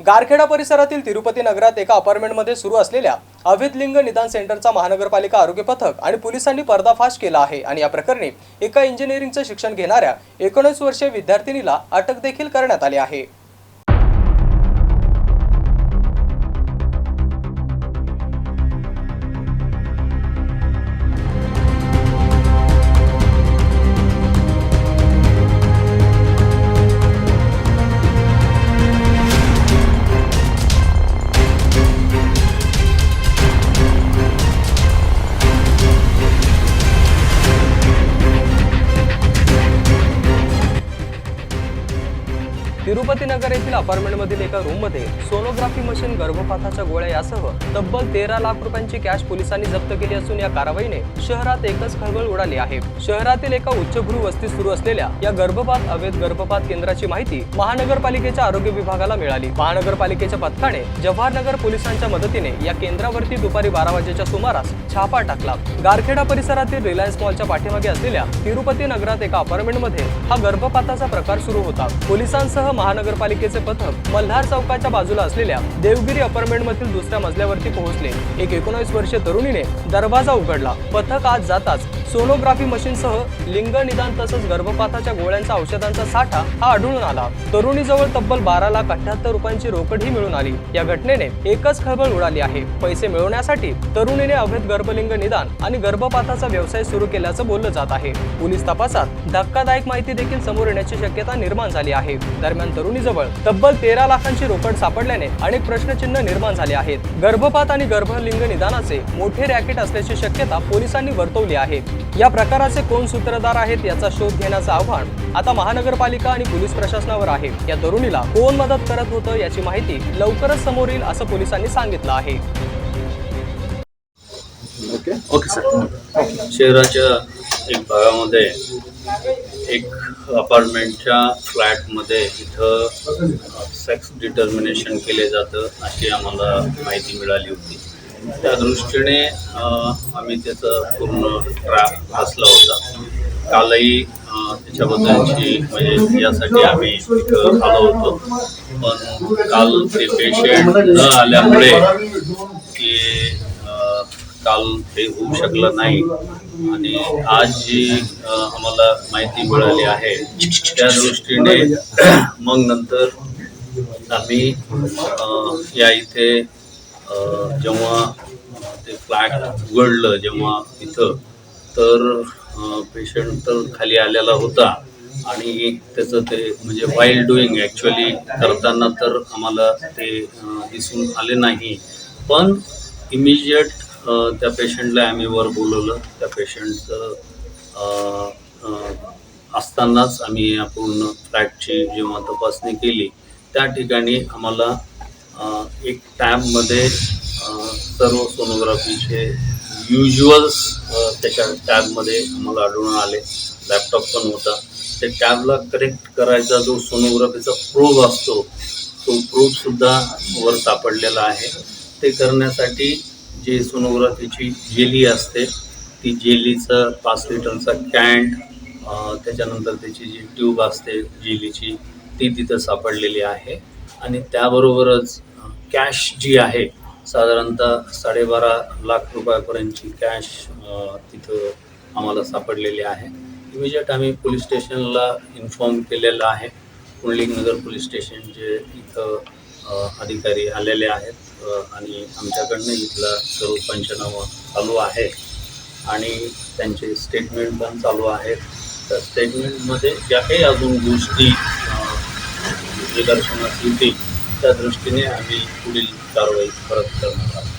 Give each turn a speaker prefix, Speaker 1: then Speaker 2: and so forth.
Speaker 1: गारखेडा परिसरातील तिरुपती नगरात एका अपार्टमेंटमध्ये सुरू असलेल्या अवैधलिंग निदान सेंटरचा महानगरपालिका आरोग्य पथक आणि पोलिसांनी पर्दाफाश केला आहे आणि या प्रकरणी एका इंजिनिअरिंगचं शिक्षण घेणाऱ्या एकोणीस वर्षीय विद्यार्थिनीला अटक देखील करण्यात आली आहे. तिरुपती नगर येथील अपार्टमेंटमधील एका रूममध्ये सोनोग्राफी मशीन गर्भपाताच्या गोळ्या यासह तब्बल तेरा लाख रुपयांची कॅश पोलिसांनी जप्त केली असून या कारवाईने शहरात एकच खळबळ उडाली आहे. शहरातील एका उच्चभ्रू वस्तीत सुरू असलेल्या या गर्भपात अवैध गर्भपात केंद्राची माहिती महानगरपालिकेच्या आरोग्य विभागाला मिळाली. महानगरपालिकेच्या पथकाने जवाहरनगर पोलिसांच्या मदतीने या केंद्रावरती दुपारी बारा वाजेच्या सुमारास छापा टाकला. गारखेडा परिसरातील रिलायन्स मॉलच्या पाठीमागे असलेल्या तिरुपती नगरात एका अपार्टमेंटमध्ये हा गर्भपाताचा प्रकार सुरू होता. पोलिसांसह महानगरपालिकेचे पथक मल्हार चौकाच्या बाजूला असलेल्या देवगिरी अपार्टमेंटमधील दुसऱ्या मजल्यावरती पोहोचले. एक एकोणीस वर्षीय तरुणीने दरवाजा उघडला. पथक आज जाताच सोनोग्राफी मशीनसह लिंग निदान तसंच गर्भपाताच्या गोळ्यांचा औषधांचा साठा हा आढळून आला. तरुणीजवळ तब्बल बारा लाख अठ्याहत्तर रुपयांची रोकडही मिळून आली. या घटनेने एकच खळबळ उडाली आहे. पैसे मिळवण्यासाठी तरुणीने अवैध गर्भलिंग निदान आणि गर्भपाताचा व्यवसाय सुरू केल्याचं बोललं जात आहे. पोलीस तपासात धक्कादायक माहिती देखील समोर येण्याची शक्यता निर्माण झाली आहे. दरम्यान तरुणीजवळ तब्बल तेरा लाखांची रोकड सापडल्याने अनेक प्रश्नचिन्ह निर्माण झाले आहेत. गर्भपात आणि गर्भलिंग निदानाचे मोठे रॅकेट असल्याची शक्यता पोलिसांनी वर्तवली आहे. या प्रकाराचे कोण सूत्रधार आहेत याचा शोध घेण्याचं आव्हान आता महानगरपालिका आणि पोलीस प्रशासनावर आहे. या तरुणीला कोण मदत करत होतं याची माहिती लवकरच समोर येईल असं पोलिसांनी सांगितलं आहे.
Speaker 2: ओके. सर. शहराच्या एक भागामध्ये एक अपार्टमेंटच्या फ्लॅटमध्ये इथं सेक्स डिटर्मिनेशन केले जातं अशी आम्हाला माहिती मिळाली होती. त्या दृष्टीने आम्ही त्याचा पूर्ण ट्रॅप घासला होता. कालही त्याच्याबद्दलची म्हणजे यासाठी आम्ही इथं आलो होतो. पण काल ते पेशंट न आल्यामुळे की काल ते होऊ शकलं नाही. आणि आज जी आम्हाला माहिती मिळाली आहे त्या दृष्टीने मग नंतर आम्ही या इथे जेव्हा ते फ्लॅट उघडलं जेव्हा इथं तर पेशंट तर खाली आलेला होता. आणि त्याचं ते म्हणजे वाईल्ड डुईंग ॲक्च्युली करताना तर आम्हाला ते दिसून आले नाही. पण इमिजिएट त्या पेशंटला आम्ही वर बोलवलं. त्या पेशंटचं असतानाच आम्ही या पूर्ण फ्लॅटची जेव्हा तपासणी केली त्या ठिकाणी आम्हाला एक टॅबमध्ये सर्व सोनोग्राफीचे युज्युअल्स त्याच्या टॅबमध्ये आम्हाला आढळून आले. लॅपटॉप पण होता. त्या टॅबला करेक्ट करायचा जो सोनोग्राफीचा प्रूफ असतो तो प्रूफसुद्धा वर सापडलेला आहे. ते करण्यासाठी जे सोनोग्राफीची जेली असते ती जेलीचं पाच लिटरचा कॅन्ड त्याच्यानंतर त्याची जी ट्यूब असते जेलीची ती तिथं सापडलेली आहे. आणि त्याबरोबरच कॅश जी आहे साधारणतः साडेबारा लाख रुपयापर्यंतची कॅश तिथं आम्हाला सापडलेली आहे. इमिजिएट आम्ही पोलीस स्टेशनला इन्फॉर्म केलेलं आहे. पुंडलिकनगर पोलीस स्टेशन जे इथं अधिकारी आलेले आहेत. आणि आमच्याकडनं इथला सर्व पंचनामा चालू आहे आणि त्यांचे स्टेटमेंट पण चालू आहेत. त्या स्टेटमेंटमध्ये ज्या काही अजून गोष्टी अ, निदर्शनास येतील त्या दृष्टीने आम्ही पुढील कारवाई परत करणार आहोत.